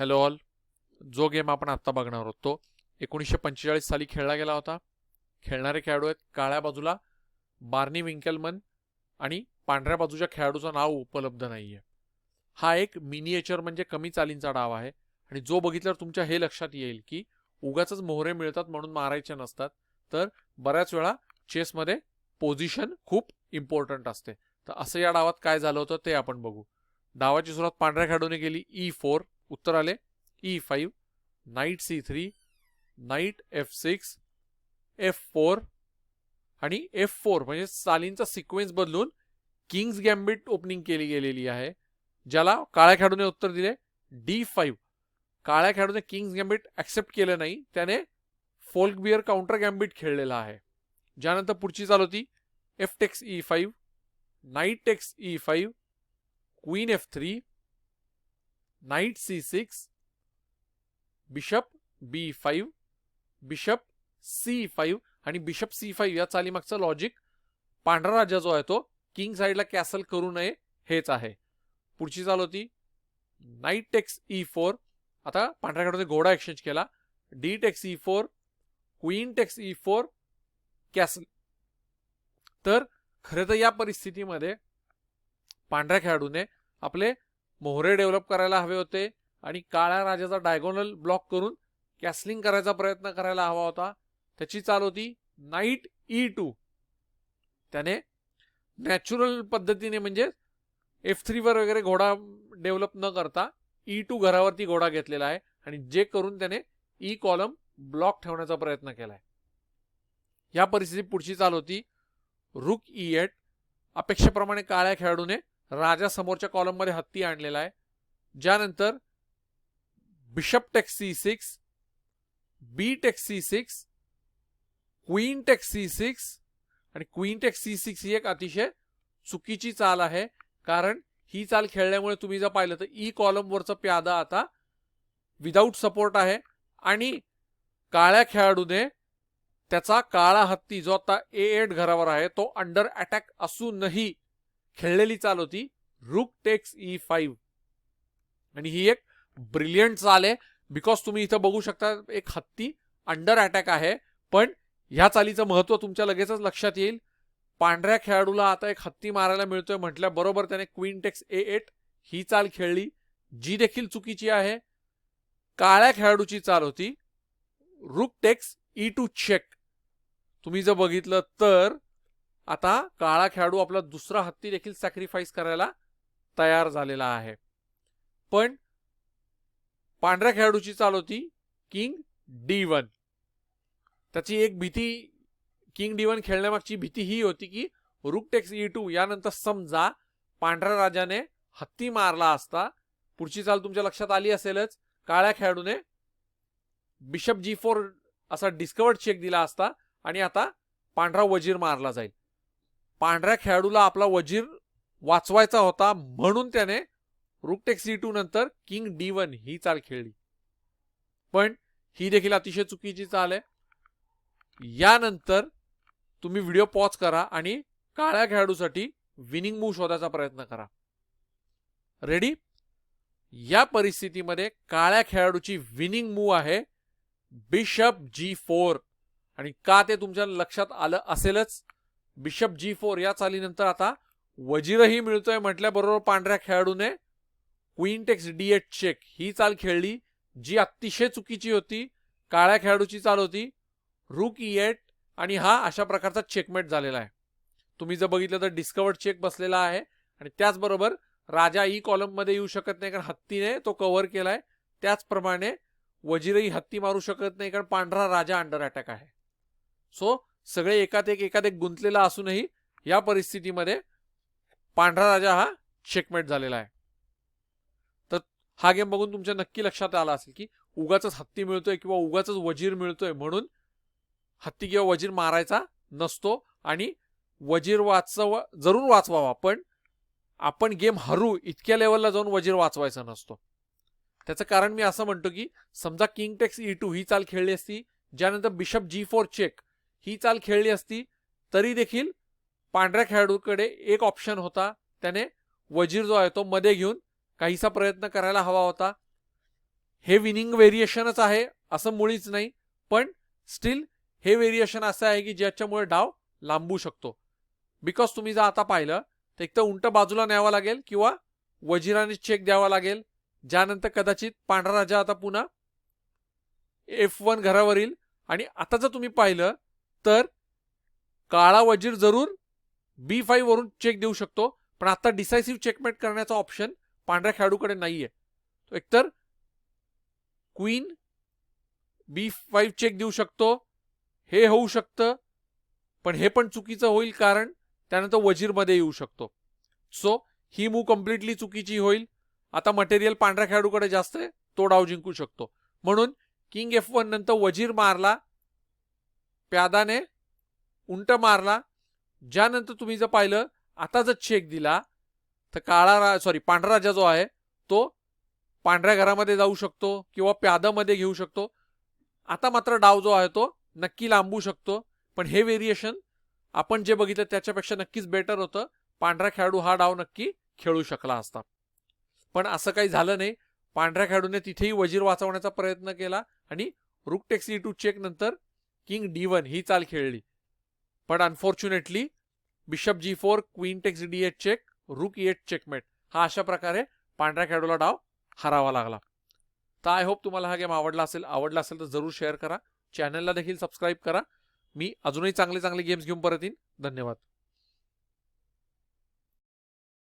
Hello all जो game आपण आत्ता बघणार आहोत तो एकोणीसशे पंचेचाळीस साली खेळला गेला होता. खेळणारे खेळाडू आहेत काळ्या बाजूला बार्नी विंकेलमन आणि पांढऱ्या बाजूच्या खेळाडूचं नाव उपलब्ध नाही आहे हा एक मिनिएचर म्हणजे कमी चालींचा डाव आहे आणि जो बघितल्यावर तुमच्या हे लक्षात येईल की उगाच मोहरे मिळतात म्हणून मारायचे नसतात. तर बऱ्याच वेळा चेसमध्ये पोझिशन खूप इम्पॉर्टंट असते. तर असं या डावात काय झालं होतं ते आपण बघू. डावाची सुरुवात पांढऱ्या खेळाडूने केली e ई फोर उत्तर आले e five knight c three knight f six f four आणि एफ फोर म्हणजे चालींचा सिक्वेन्स बदलून किंग्स गॅम्बिट ओपनिंग केली गेलेली आहे ज्याला काळ्या खेळाडूने उत्तर दिले. डी फाईव्ह काळ्या खेळाडूने किंग्स गॅम्बिट ऍक्सेप्ट केलं नाही त्याने फोल्क बिअर काउंटर गॅम्बिट खेळलेला आहे. ज्यानंतर पुढची चाल होती f takes e five knight takes e five queen f three knight c six bishop b five bishop c five आणि बिशप सी फाईव्ह या चालीमागचं लॉजिक पांढरा राजा जो आहे तो किंग साईडला कॅसल करू नये हेच आहे. पुढची चाल होती नाईट टेक्स ई फोर. आता पांढऱ्या खेळाडूने घोडा एक्सचेंज केला. D takes e four queen takes e four castle तर खरं तर या परिस्थितीमध्ये पांढऱ्या खेळाडूने आपले मोहरे डेव्हलप करायला हवे होते आणि काळ्या राजाचा डायगोनल ब्लॉक करून कॅसलिंग करायचा प्रयत्न करायला हवा होता. त्याची चाल होती नाईट ई टू त्याने नॅचरल पद्धतीने म्हणजे एफ थ्रीवर वगैरे घोडा डेव्हलप न करता e ई टू घरावरती घोडा घेतलेला आहे आणि जे करून त्याने ई कॉलम ब्लॉक ठेवण्याचा प्रयत्न केलाय. या परिस्थितीत पुढची चाल होती रुक ई एट अपेक्षेप्रमाणे काळ्या खेळाडूने राजा समोरच्या कॉलममध्ये हत्ती आणलेला आहे. ज्यानंतर bishop takes c six b takes c six queen takes c six आणि क्वीन टेक्स सी सिक्स ही एक अतिशय चुकीची चाल आहे. कारण ही चाल खेळल्यामुळे तुम्ही जर पाहिलं तर e ई कॉलमवरचं प्यादा आता विदाऊट सपोर्ट आहे. आणि काळ्या खेळाडूने त्याचा काळा हत्ती जो आता ए एट घरावर आहे तो अंडर अटॅक असूनही खेळलेली चाल होती रुक टेक्स ई फाईव्ह. आणि ही एक ब्रिलियंट चाल आहे. बिकॉज तुम्ही इथं बघू शकता एक हत्ती अंडर अटॅक आहे. पण ह्या चालीचं महत्त्व तुमच्या लगेचच लक्षात येईल. पांढऱ्या खेळाडूला आता एक हत्ती मारायला मिळतोय म्हटल्याबरोबर त्याने क्वीन टेक्स ए एट ही चाल खेळली जी देखील चुकीची आहे. काळ्या खेळाडूची चाल होती. Rook takes E to check. तुम्ही जर बघितलं तर आता काळा खेळाडू आपला दुसरा हत्ती देखील सॅक्रिफाईस करायला तयार झालेला आहे. पण पांढऱ्या खेळाडूची चाल होती किंग डी वन त्याची एक भीती किंग डी वन खेळण्यामागची भीती ही होती की रुक टेक्स ई टू यानंतर समजा पांढऱ्या राजाने हत्ती मारला असता पुढची चाल तुमच्या लक्षात आली असेलच काळ्या खेळाडूने बिशप जी फोर असा डिस्कवर्ड चेक दिला असता आणि आता पांढरा वजीर मारला जाईल. पांढऱ्या खेळाडूला आपला वजीर वाचवायचा होता म्हणून त्याने रुकटेक सी टू नंतर किंग डी वन ही चाल खेळली. पण ही देखील अतिशय चुकीची चाल आहे. यानंतर तुम्ही व्हिडिओ पॉज करा आणि काळ्या खेळाडूसाठी विनिंग मूव शोधायचा प्रयत्न करा. रेडी या परिस्थितीमध्ये काळ्या खेळाडूची विनिंग मूव आहे बिशप जी फोर आणि का ते तुमच्या लक्षात आलं असेलच? बिशप जी फोर या चालीनंतर आता वजीरही मिळतोय म्हटल्याबरोबर पांढऱ्या खेळाडूने. Queen takes d eight check ही चाल खेळली जी अतिशय चुकीची होती काळ्या खेळाडूची चाल होती. रुक ई एट आणि हा अशा प्रकारचा चेकमेट झालेला आहे. तुम्ही जर बघितलं तर डिस्कवर्ड चेक बसलेला आहे आणि त्याचबरोबर राजा e ई कॉलममध्ये येऊ शकत नाही कारण हत्तीने तो कव्हर केलाय. त्याचप्रमाणे वजीरही हत्ती मारू शकत नाही कारण पांढरा राजा अंडर अटॅक आहे. सो सगळे एकात एक एकात एक गुंतलेला असूनही या परिस्थितीमध्ये पांढरा राजा हा चेकमेट झालेला आहे. तर हा गेम बघून तुमच्या नक्की लक्षात आला असेल की उगाच हत्ती मिळतोय किंवा उगाच वजीर मिळतोय म्हणून हत्ती किंवा वजीर मारायचा नसतो आणि वजीर वाचव जरूर वाचवावा पण आपण गेम हरू इतक्या लेवलला जाऊन वजीर वाचवायचा नसतो. त्याचं कारण मी असं म्हणतो की समजा किंग टेक्स ई टू ही चाल खेळली असती ज्यानंतर बिशप जी फोर चेक ही चाल खेळली असती तरी देखील पांढऱ्या खेळाडूकडे एक ऑप्शन होता. त्याने वजीर जो आहे तो मध्ये घेऊन काहीसा प्रयत्न करायला हवा होता. हे विनिंग व्हेरिएशनच आहे असं मुळीच नाही पण स्टील हे व्हेरिएशन असं आहे की ज्याच्यामुळे डाव लांबू शकतो. बिकॉज तुम्ही जर आता पाहिलं तर एक तर उंट बाजूला न्यावं लागेल किंवा वजिराने चेक द्यावा लागेल. ज्यानंतर कदाचित पांढरा राजा आता पुन्हा एफ वन घरावरील. आणि आता जर तुम्ही पाहिलं तर काळा वजीर जरूर बी फाईव्ह वरून चेक देऊ शकतो. पण आता डिसायसिव्ह चेकमेट करण्याचा ऑप्शन पांढऱ्या खेळाडूकडे नाहीये. तो एकतर क्वीन बी फाईव्ह चेक देऊ शकतो. हे होऊ शकतं. पण हे पण चुकीचं होईल कारण त्यानंतर वजीरमध्ये येऊ शकतो. सो ही मूव कम्प्लिटली चुकीची होईल. आता मटेरियल पांढऱ्या खेळाडूकडे जास्त आहे तो डाव जिंकू शकतो. म्हणून किंग एफ वन नंतर वजीर मारला प्यादाने उंट मारला. ज्यानंतर तुम्ही जर पाहिलं आता जर चेक दिला तर काळा सॉरी पांढरा राजा जो आहे तो पांढऱ्या घरामध्ये जाऊ शकतो किंवा प्यादामध्ये घेऊ शकतो. आता मात्र डाव जो आहे तो नक्की लांबू शकतो. पण हे व्हेरिएशन आपण जे बघितलं त्याच्यापेक्षा नक्कीच बेटर होतं. पांढरा खेळाडू हा डाव नक्की खेळू शकला असता. पण असं काही झालं नाही. पांढऱ्या खेळाडूने तिथेही वजीर वाचवण्याचा प्रयत्न केला आणि rook takes c two check नंतर किंग डी वन ही चाल खेळली. पण unfortunately bishop g four queen takes d eight check rook eight checkmate हा अशा प्रकारे पांढऱ्या खेळाडूला डाव हरावा लागला. तर आय होप तुम्हाला हा गेम आवडला असेल. आवडला असेल तर जरूर शेअर करा. चॅनलला देखील सबस्क्राईब करा. मी अजूनही चांगले चांगले गेम्स घेऊन परत येईन. धन्यवाद.